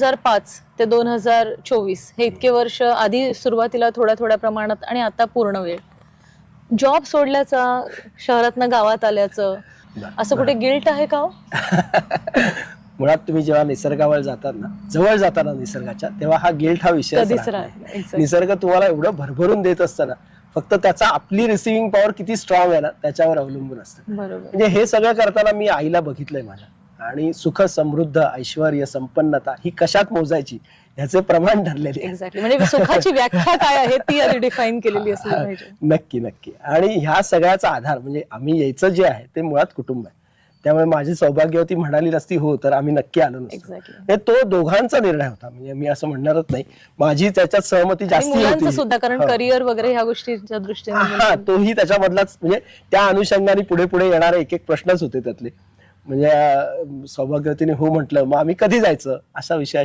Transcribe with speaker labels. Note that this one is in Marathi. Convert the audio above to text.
Speaker 1: हजार पाच ते दोन हजार चोवीस हे इतके वर्ष आधी सुरुवातीला थोड्या थोड्या प्रमाणात आणि आता पूर्ण वेळ. जॉब सोडल्याचा शहरातनं गावात आल्याचं असं कुठे गिल्ट आहे का हो?
Speaker 2: मुळात तुम्ही जेव्हा निसर्गावर जातात ना जवळ जाताना निसर्गाच्या तेव्हा हा गिल्ट हा विषय. निसर्ग तुम्हाला एवढं भरभरून देत असताना फक्त त्याचा आपली रिसिव्हिंग पॉवर किती स्ट्रॉंग आहे ना त्याच्यावर अवलंबून असतं.
Speaker 1: बरोबर.
Speaker 2: म्हणजे हे सगळं करताना मी आईला बघितलंय माझ्या आणि सुख समृद्ध ऐश्वर संपन्नता ही कशात मोजायची ह्याचे प्रमाण ठरलेले. आहे.
Speaker 1: म्हणजे सुखाची व्याख्या काय आहे ती आधी डिफाईन केलेली असली
Speaker 2: नक्की नक्की. आणि ह्या सगळ्याचा आधार म्हणजे आम्ही यायचं जे आहे ते मुळात कुटुंब आहे. त्यामुळे माझी सौभाग्यवती म्हणाली नसती हो तर आम्ही नक्की आलो नसतो. हे तो दोघांचा निर्णय होता. म्हणजे मी असं म्हणणारच नाही माझी त्याच्यात सहमती जास्ती
Speaker 1: सुद्धा कारण
Speaker 2: हो.
Speaker 1: करिअर वगैरे ह्या गोष्टीच्या दृष्टीने
Speaker 2: हा तोही त्याच्यामधलाच म्हणजे त्या अनुषंगाने पुढे पुढे येणारे एक एक प्रश्नच होते त्यातले. म्हणजे सौभाग्यवतीने हो म्हटलं मग आम्ही कधी जायचं? असा विषय